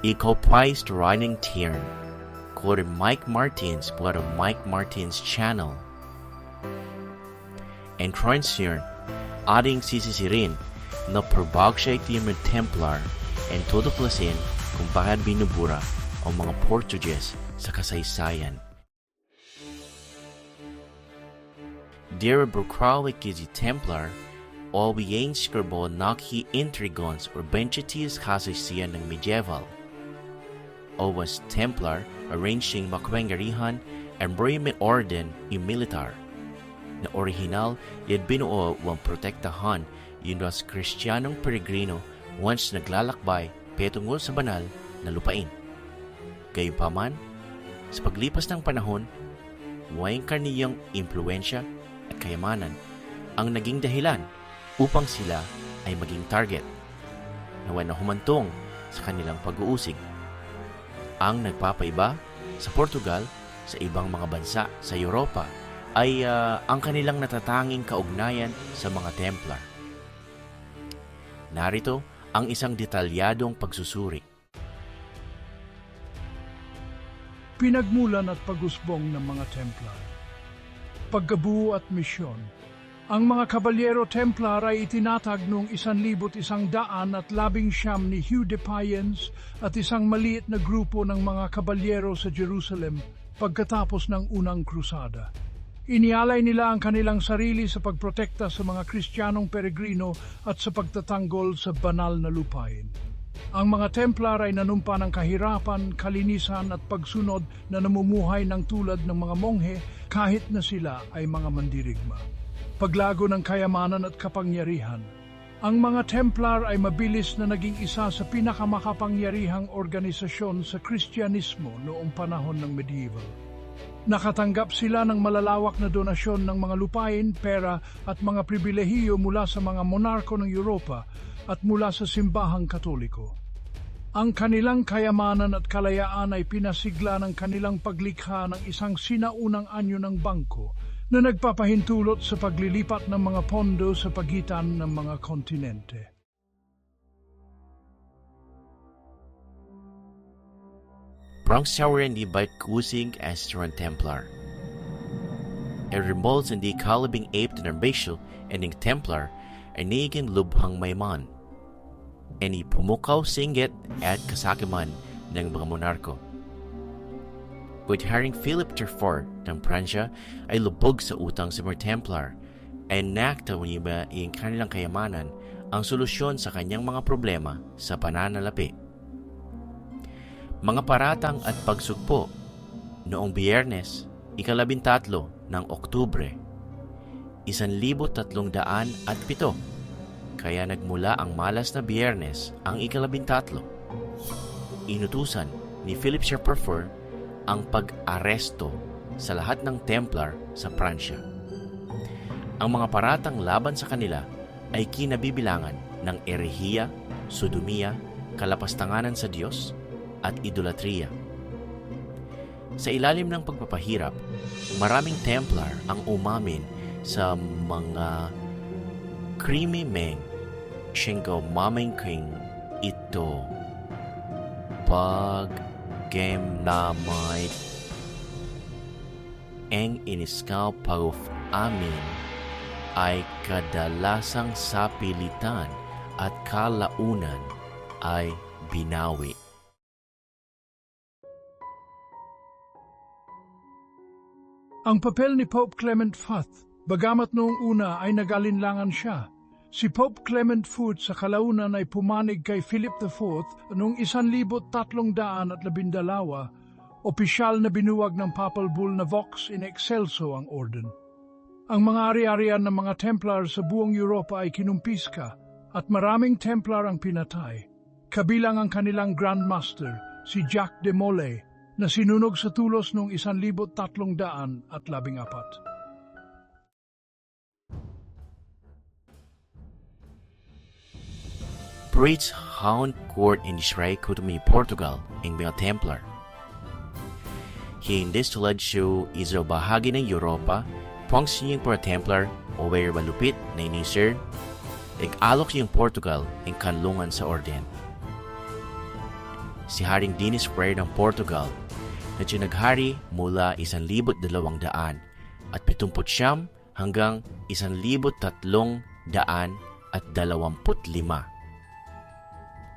Ikaw running tiern. Quoted Mike Martins på of Mike Martins channel. And Troinsiern, ating sisisirin na probag siya itiyan ng Templar and tutuklasin kung bakit binubura ang mga Portuguese sa kasaysayan. Dear Brokralik is Templar, we ain't scribble naki intrigons or benchetias kasaysayan ng medieval. O was Templar arranging makwengarihan and Brahmin Orden yung militar. Na original, yad binuo wang protektahan yun was kristyanong peregrino once naglalakbay petungo sa banal na lupain. Gayunpaman, sa paglipas ng panahon, waing karniyang impluensya at kayamanan ang naging dahilan upang sila ay maging target na na humantong sa kanilang pag-uusig. Ang nagpapaiba sa Portugal sa ibang mga bansa sa Europa ay ah, ang kanilang natatanging kaugnayan sa mga Templar. Narito ang isang detalyadong pagsusuri. Pinagmulan at pagusbong ng mga Templar. Paggabuo at misyon. Ang mga Kabalyero Templar ay itinatag noong isan libot isang daan at labing siyam ni Hugh de Payens at isang maliit na grupo ng mga Kabalyero sa Jerusalem pagkatapos ng unang krusada. Inialay nila ang kanilang sarili sa pagprotekta sa mga Kristiyanong peregrino at sa pagtatanggol sa banal na lupain. Ang mga Templar ay nanumpa ng kahirapan, kalinisan at pagsunod na namumuhay ng tulad ng mga monghe kahit na sila ay mga mandirigma. Paglago ng kayamanan at kapangyarihan. Ang mga Templar ay mabilis na naging isa sa pinakamakapangyarihang organisasyon sa Kristyanismo noong panahon ng medieval. Nakatanggap sila ng malalawak na donasyon ng mga lupain, pera at mga pribilehiyo mula sa mga monarko ng Europa at mula sa simbahang katoliko. Ang kanilang kayamanan at kalayaan ay pinasigla ng kanilang paglikha ng isang sinaunang anyo ng bangko na nagpapahintulot sa paglilipat ng mga pondo sa pagitan ng mga kontinente. Bronxtower di bait kusig Astron Templar. It revolves in the kalabing ape to Narbatial and in Templar ay niging lubhang mayman. And pumukaw singgit at kasakiman ng mga monarko. With Haring Philip IV ng Pransya ay lubog sa utang sa mga Templar ay nakta niya yung kanilang kayamanan ang solusyon sa kanyang mga problema sa pananalapi mga paratang at pagsugpo noong biyernes, ikalabintatlo ng Oktubre, isan libo tatlong daan at pito. Kaya nagmula ang malas na biyernes ang ikalabintatlo. Inutusan ni Philip Sherperfer ang pag-aresto sa lahat ng Templar sa Pransya. Ang mga paratang laban sa kanila ay kinabibilangan ng erehiya, sodomia, kalapastanganan sa Diyos, at idolatriya. Sa ilalim ng pagpapahirap, maraming Templar ang umamin sa mga krimi meng siyenggaw maming king ito pag game na may eng iniskaw paguf amin ay kadalasang sapilitan at kalaunan ay binawi. Ang papel ni Pope Clement Fourth, bagamat noong una ay nagalinlangan siya, Si Pope Clement Foot sa kalaunan ay pumanig kay Philip IV noong 1312, opisyal na binuwag ng papal bull na Vox in Excelso ang orden. Ang mga ari-arian ng mga Templar sa buong Europa ay kinumpiska at maraming Templar ang pinatay, kabilang ang kanilang Grand Master, si Jack de Molay, na sinunog sa tulos noong 1314. Bridge Hound Court in Shrek, Cotomi, Portugal, ang mga Templar. Hindis tulad siyo iso bahagi ng Europa, pangsinyang para Templar o where malupit na inisir, ag-alok siyang Portugal ang kanlungan sa orden. Si Haring Dinis Freire ng Portugal na siya naghari mula 1,200 at 79 hanggang 1,300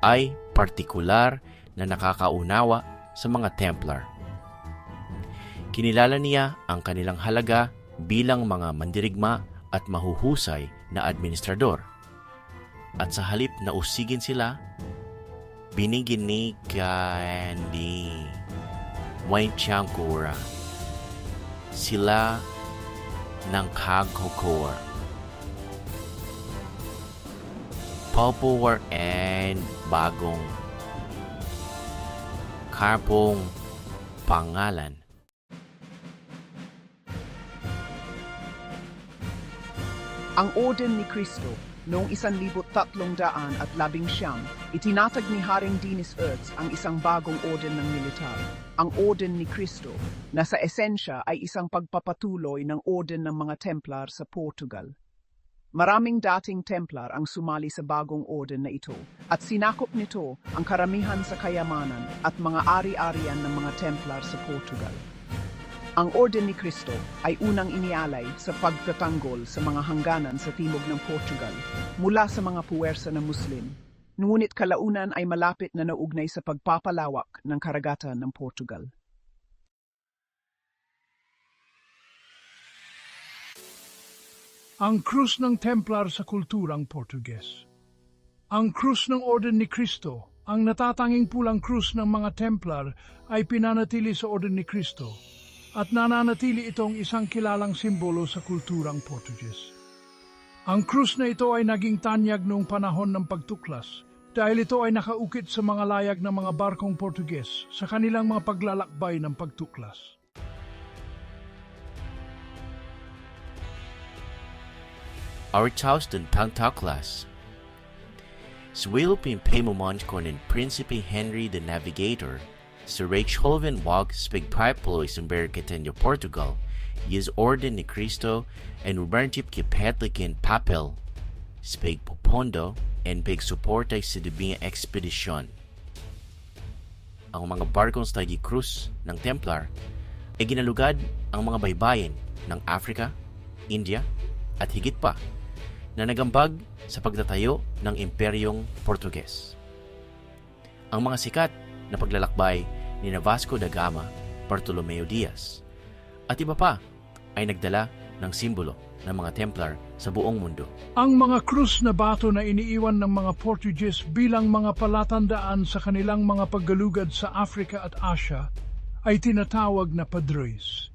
ay partikular na nakakaunawa sa mga Templar. Kinilala niya ang kanilang halaga bilang mga mandirigma at mahuhusay na administrador. At sa halip na usigin sila, binigyan ni Candy Wayne Chankura sila ng Kagkokor. Popular and bagong karpong pangalan. Ang Orden ni Kristo noong 1319 at labing siyam, itinatag ni Haring Dinis Ertz ang isang bagong orden ng militar. Ang Orden ni Kristo na sa esensya ay isang pagpapatuloy ng Orden ng mga Templar sa Portugal. Maraming dating Templar ang sumali sa bagong orden na ito at sinakop nito ang karamihan sa kayamanan at mga ari-arian ng mga Templar sa Portugal. Ang Orden ni Kristo ay unang inialay sa pagtatanggol sa mga hangganan sa timog ng Portugal mula sa mga puwersa ng Muslim. Ngunit kalaunan ay malapit na naugnay sa pagpapalawak ng karagatan ng Portugal. Ang krus ng Templar sa kulturang Portuges. Ang krus ng Orden ni Kristo, ang natatanging pulang krus ng mga Templar ay pinanatili sa Orden ni Kristo at nananatili itong isang kilalang simbolo sa kulturang Portuges. Ang krus na ito ay naging tanyag noong panahon ng pagtuklas dahil ito ay nakaukit sa mga layag ng mga barkong Portuges sa kanilang mga paglalakbay ng pagtuklas. Our Charleston Pantoclas. Swilpin Pemumont Konen Principe Henry the Navigator, Sir Hoven Wag Spig Piplois in Berketenyo, Portugal, Yis Orden ni Cristo, and Uberntip Kipetlikin Papel, Spig Popondo, and Pig Suportay sa Dubinga Expedition. Ang mga barkong Stagi Cruz ng Templar ay ginalugad ang mga baybayin ng Africa, India, at higit pa na nagambag sa pagtatayo ng Imperyong Portuges. Ang mga sikat na paglalakbay ni Vasco da Gama, Bartolomeo Diaz, at iba pa ay nagdala ng simbolo ng mga Templar sa buong mundo. Ang mga krus na bato na iniiwan ng mga Portuguese bilang mga palatandaan sa kanilang mga paggalugad sa Africa at Asia ay tinatawag na padrois.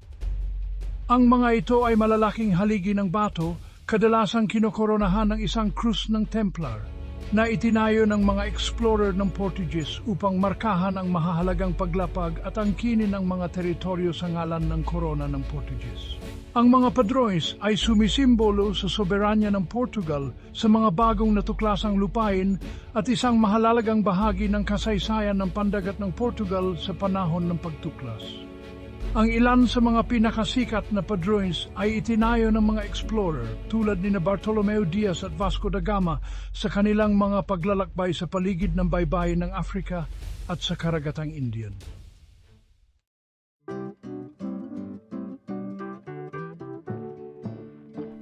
Ang mga ito ay malalaking haligi ng bato, kadalasang kinokoronahan ng isang krus ng Templar na itinayo ng mga explorer ng Portuguese upang markahan ang mahahalagang paglapag at angkinin ang mga teritoryo sa ngalan ng korona ng Portuguese. Ang mga padrois ay sumisimbolo sa soberanya ng Portugal sa mga bagong natuklasang lupain at isang mahalagang bahagi ng kasaysayan ng pandagat ng Portugal sa panahon ng pagtuklas. Ang ilan sa mga pinakasikat na padroins ay itinayo ng mga explorer tulad ni na Bartolomeo Diaz at Vasco da Gama sa kanilang mga paglalakbay sa paligid ng baybayin ng Africa at sa karagatang Indian.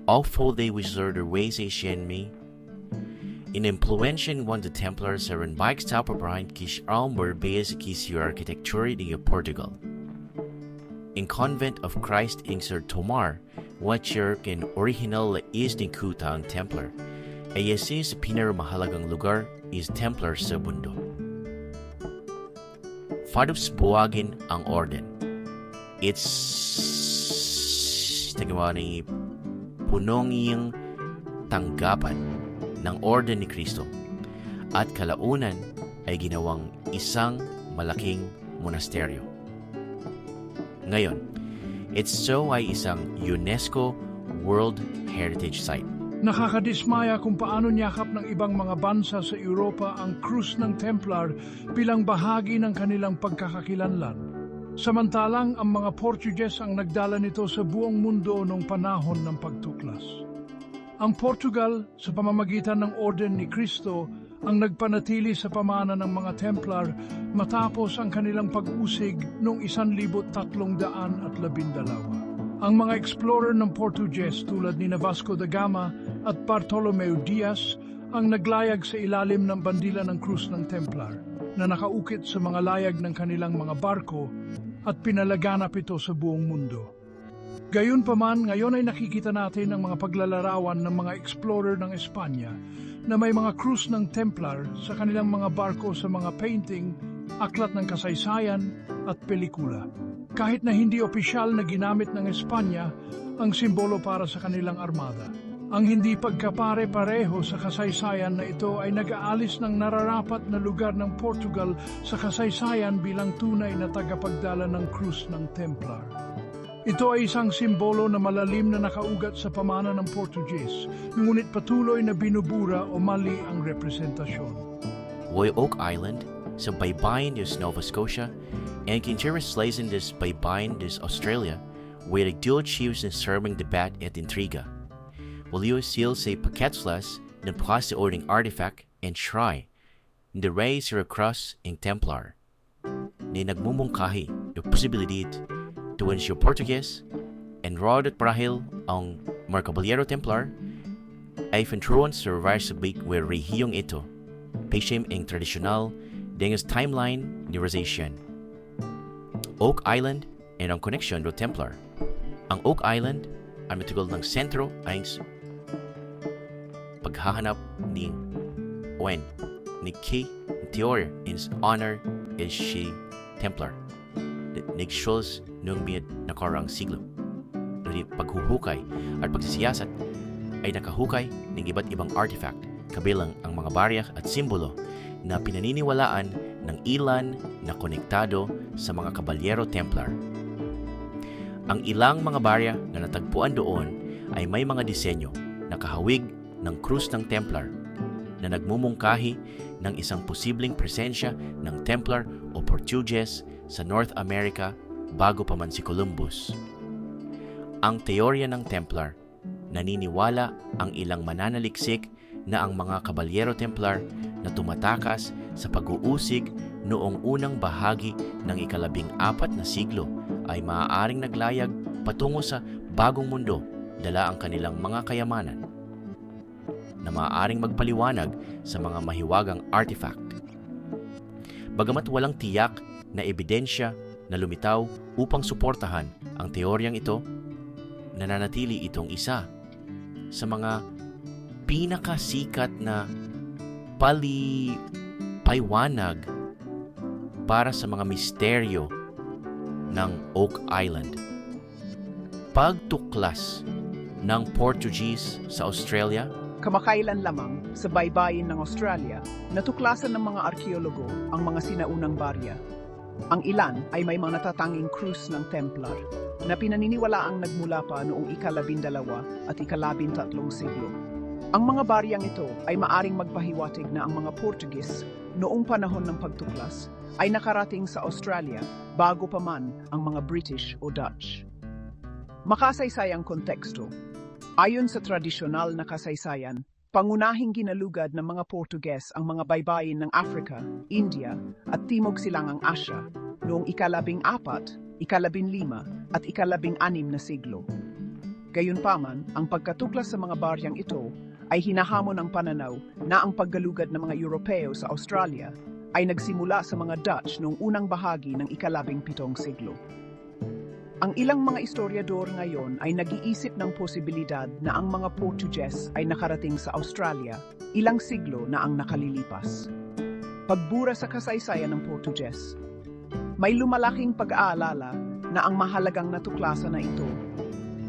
Although they wizard their ways a me, in influential one the Templars are in bikes top behind kish almor basic your architecture de Portugal. In Convent of Christ in Sir Tomar, what yerk in original is ni Kuta ang Templar, ay yasin sa pinaramahalagang lugar is Templar sa mundo. Fados buwagin ang orden. It's tagawa ni punong iyang tanggapan ng Orden ni Kristo at kalaunan ay ginawang isang malaking monasteryo. Ngayon, it's so ay isang UNESCO World Heritage Site. Nakakadismaya kung paano niyakap ng ibang mga bansa sa Europa ang krus ng Templar bilang bahagi ng kanilang pagkakakilanlan. Samantalang ang mga Portuguese ang nagdala nito sa buong mundo noong panahon ng pagtuklas. Ang Portugal, sa pamamagitan ng Orden ni Kristo, ang nagpanatili sa pamana ng mga Templar matapos ang kanilang pag-usig noong 1312. Ang mga explorer ng Portuguese tulad ni Vasco da Gama at Bartolomeo Diaz ang naglayag sa ilalim ng bandila ng krus ng Templar na nakaukit sa mga layag ng kanilang mga barko at pinalaganap ito sa buong mundo. Gayunpaman, ngayon ay nakikita natin ang mga paglalarawan ng mga explorer ng Espanya na may mga krus ng Templar sa kanilang mga barko sa mga painting, aklat ng kasaysayan at pelikula. Kahit na hindi opisyal na ginamit ng Espanya ang simbolo para sa kanilang armada. Ang hindi pagkapare-pareho sa kasaysayan na ito ay nag-aalis ng nararapat na lugar ng Portugal sa kasaysayan bilang tunay na tagapagdala ng krus ng Templar. Ito ay isang simbolo na malalim na nakaugat sa pamana ng Portuguese, ngunit patuloy na binubura o mali ang representasyon. Woy Oak Island sa baybayin des Nova Scotia and Kincheras-Slazen des baybayin des Australia where the dual chiefs in serving debat at intriga. Waliyo seal sa Paquetzlas ng plus the ordering artifact and shrine in the Rey Sierra Cross in Templar ni nagmumungkahi the posibilidad Portuguese and Rod at Brahil ang mga Caballero Templar ay fentruan sa reverse sabik where rehiyong ito Peshim ang tradisyonal dingas timeline ni Rosatian. Oak Island and ang connection do Templar. Ang Oak Island ay matugal ng sentro ay paghahanap ni Owen ni Kay Theor in honor is she Templar. Nig Schulz noong biyad nakarang siglo. Ngunit paghuhukay at pagsisiyasat ay nakahukay ng iba't ibang artifact kabilang ang mga baryak at simbolo na pinaniniwalaan ng ilan na konektado sa mga kabalyero Templar. Ang ilang mga barya na natagpuan doon ay may mga disenyo na kahawig ng krus ng Templar na nagmumungkahi ng isang posibleng presensya ng Templar o Portuguese sa North America bago pa man si Columbus. Ang teorya ng Templar naniniwala ang ilang mananaliksik na ang mga kabalyero Templar na tumatakas sa pag-uusig noong unang bahagi ng ikalabing apat na siglo ay maaaring naglayag patungo sa bagong mundo dala ang kanilang mga kayamanan na maaaring magpaliwanag sa mga mahiwagang artifact. Bagamat walang tiyak na ebidensya na lumitaw upang suportahan ang teoryang ito, nananatili itong isa sa mga pinakasikat na pali paywanag para sa mga misteryo ng Oak Island. Pagtuklas ng Portuguese sa Australia Kamakailan lamang sa baybayin ng Australia, natuklasan ng mga arkeologo ang mga sinaunang barya. Ang ilan ay may mga natatanging krus ng Templar na pinaniniwala ang nagmula pa noong ikalabindalawa at ikalabintatlong siglo. Ang mga baryang ito ay maaring magpahiwatig na ang mga Portuguese noong panahon ng pagtuklas ay nakarating sa Australia bago pa man ang mga British o Dutch. Makasaysayang konteksto, Ayon sa tradisyonal na kasaysayan, pangunahing ginalugad ng mga Portuges ang mga baybayin ng Africa, India at Timog Silangang Asya noong ikalabing apat, ikalabing lima at ikalabing anim na siglo. Gayunpaman, ang pagkatuklas sa mga baryang ito ay hinahamon ng pananaw na ang paggalugad ng mga Europeo sa Australia ay nagsimula sa mga Dutch noong unang bahagi ng ikalabing pitong siglo. Ang ilang mga historiador ngayon ay nag-iisip ng posibilidad na ang mga Portuges ay nakarating sa Australia ilang siglo na ang nakalilipas. Pagbura sa kasaysayan ng Portuges, may lumalaking pag-aalala na ang mahalagang natuklasan na ito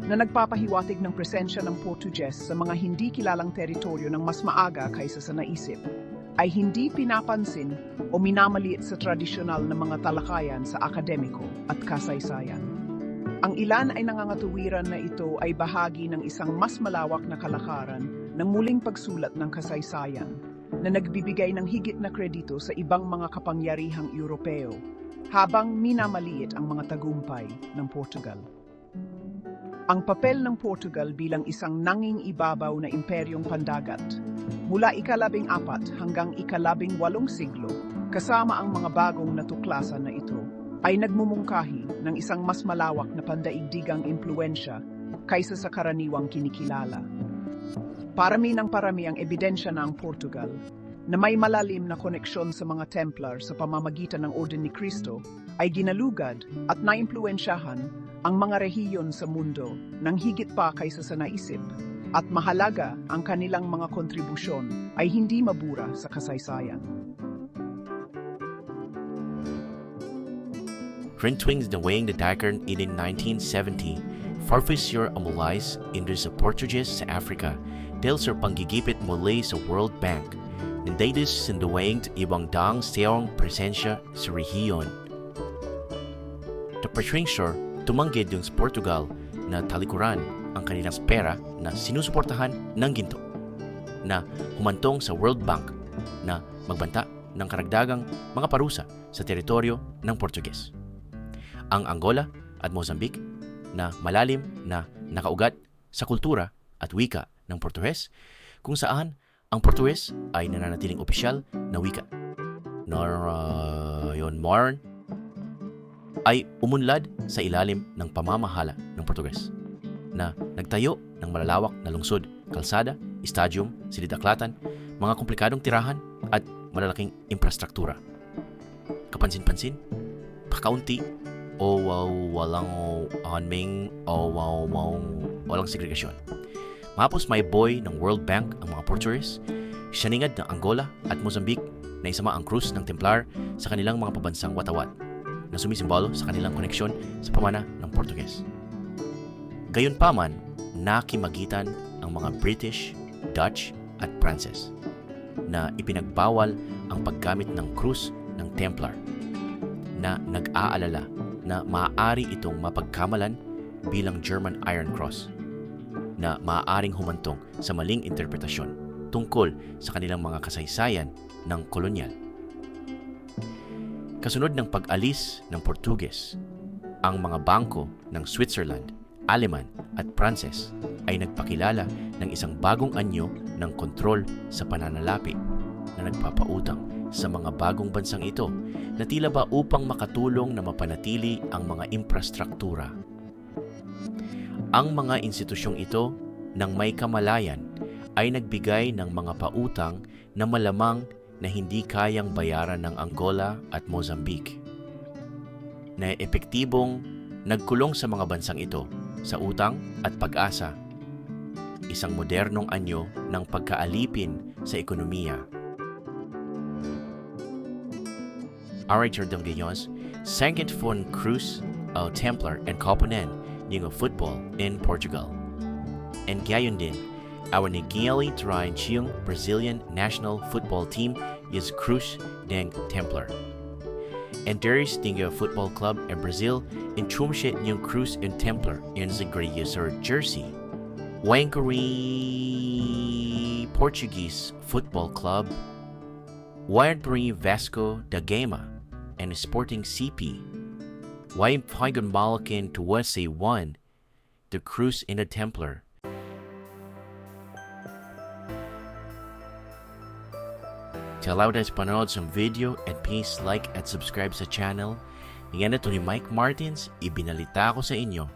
na nagpapahiwatig ng presensya ng Portuges sa mga hindi kilalang teritoryo ng mas maaga kaysa sa naisip ay hindi pinapansin o minamaliit sa tradisyonal na mga talakayan sa akademiko at kasaysayan. Ang ilan ay nangangatuwiran na ito ay bahagi ng isang mas malawak na kalakaran ng muling pagsulat ng kasaysayan na nagbibigay ng higit na kredito sa ibang mga kapangyarihang Europeo habang minamaliit ang mga tagumpay ng Portugal. Ang papel ng Portugal bilang isang nanging ibabaw na imperyong pandagat Mula ikalabing apat hanggang ikalabing walong siglo, kasama ang mga bagong natuklasan na ito, ay nagmumungkahi ng isang mas malawak na pandaigdigang impluensya kaysa sa karaniwang kinikilala. Parami ng parami ang ebidensya na ang Portugal na may malalim na koneksyon sa mga Templar sa pamamagitan ng Orden ni Cristo ay ginalugad at naimpluensyahan ang mga rehiyon sa mundo ng higit pa kaysa sa naisip at mahalaga ang kanilang mga kontribusyon ay hindi mabura sa kasaysayan. Rintwings na weighing the dagger in 1970, Farfisur Amulais into sa Portuguese sa Africa dahil sa panggigipit muli sa World Bank. Nandaydos sinduwing ibang dang siyang presensya sa rehiyon. The Patringsure tumanggid yung sa Portugal na talikuran ang kanilang pera na sinusuportahan ng ginto na humantong sa World Bank na magbanta ng karagdagang mga parusa sa teritoryo ng Portuges ang Angola at Mozambique na malalim na nakaugat sa kultura at wika ng Portuges kung saan ang Portuges ay nananatiling opisyal na wika. Nor uh, yon modern ay umunlad sa ilalim ng pamamahala ng Portuges na nagtayo ng malalawak na lungsod, kalsada, stadium, silid-aklatan, mga komplikadong tirahan at malalaking infrastruktura. Kapansin-pansin, pakaunti o wow, walang anming o wow, wow, walang segregasyon. Mapos may boy ng World Bank ang mga Portuguese, siyaningad ng Angola at Mozambique na isama ang krus ng Templar sa kanilang mga pabansang watawat na sumisimbolo sa kanilang koneksyon sa pamana ng Portuguese. Gayunpaman, nakimagitan ang mga British, Dutch at Pranses na ipinagbawal ang paggamit ng krus ng Templar na nag-aalala na maaari itong mapagkamalan bilang German Iron Cross na maaaring humantong sa maling interpretasyon tungkol sa kanilang mga kasaysayan ng kolonyal. Kasunod ng pag-alis ng Portuges, ang mga bangko ng Switzerland, Aleman at Pranses ay nagpakilala ng isang bagong anyo ng kontrol sa pananalapi na nagpapautang sa mga bagong bansang ito na tila ba upang makatulong na mapanatili ang mga infrastruktura. Ang mga institusyong ito ng may kamalayan ay nagbigay ng mga pautang na malamang na hindi kayang bayaran ng Angola at Mozambique. Na epektibong nagkulong sa mga bansang ito sa utang at pag-asa, isang modernong anyo ng pagkaalipin sa ekonomiya. Aritor de Gayons, Sankt von Cruz, uh, Templar, and Coponen ng football in Portugal. And gayon din, our Train Chiyong Brazilian national football team is Cruz ng Templar. And there is Dingo Football Club in Brazil in Chumshe ng Cruz and Templar in Zagreya Sur Jersey. Wangari Portuguese Football Club Wildbury Vasco da Gama and Sporting CP. Why Pagan Balkan to USA 1, the Cruz in the Templar. To allow us panood some video and please like at subscribe sa channel. Yan ito ni Mike Martins, ibinalita ko sa inyo